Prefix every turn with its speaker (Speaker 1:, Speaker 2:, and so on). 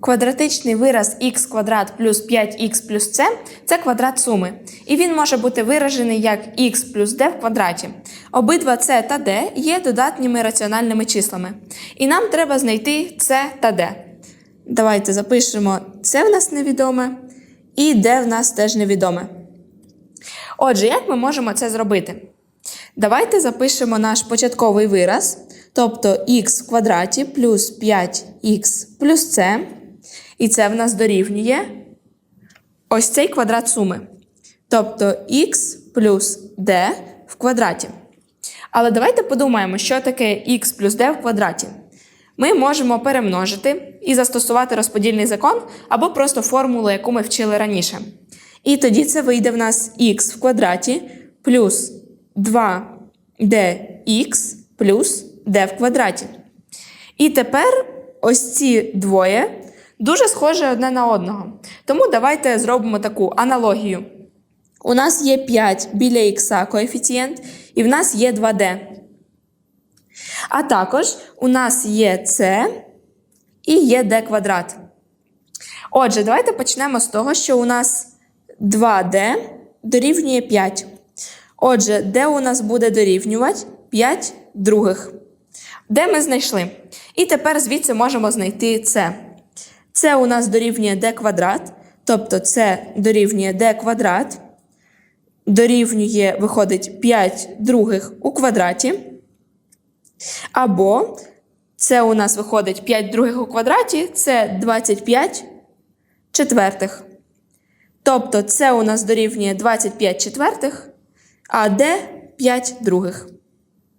Speaker 1: Квадратичний вираз х квадрат плюс 5х плюс c – це квадрат суми. І він може бути виражений як х плюс d в квадраті. Обидва c та d є додатніми раціональними числами. І нам треба знайти c та d. Давайте запишемо це в нас невідоме, і d в нас теж невідоме. Отже, як ми можемо це зробити? Давайте запишемо наш початковий вираз, тобто х в квадраті плюс 5х плюс c, і це в нас дорівнює ось цей квадрат суми. Тобто х плюс d в квадраті. Але давайте подумаємо, що таке х плюс d в квадраті. Ми можемо перемножити і застосувати розподільний закон або просто формулу, яку ми вчили раніше. І тоді це вийде в нас х в квадраті плюс 2dx плюс d в квадраті. І тепер ось ці двоє дуже схожі одне на одного. Тому давайте зробимо таку аналогію. У нас є 5 біля х коефіцієнт, і в нас є 2d. А також у нас є c і є d квадрат. Отже, давайте почнемо з того, що у нас 2d дорівнює 5. Отже, де у нас буде дорівнювати 5 других. Де ми знайшли? І тепер звідси можемо знайти c. Це у нас дорівнює d квадрат, тобто це дорівнює d квадрат, дорівнює, виходить 5 других у квадраті. Або це у нас виходить 5 других у квадраті, це 25 четвертих. Тобто це у нас дорівнює 25 четвертих, а d 5 других.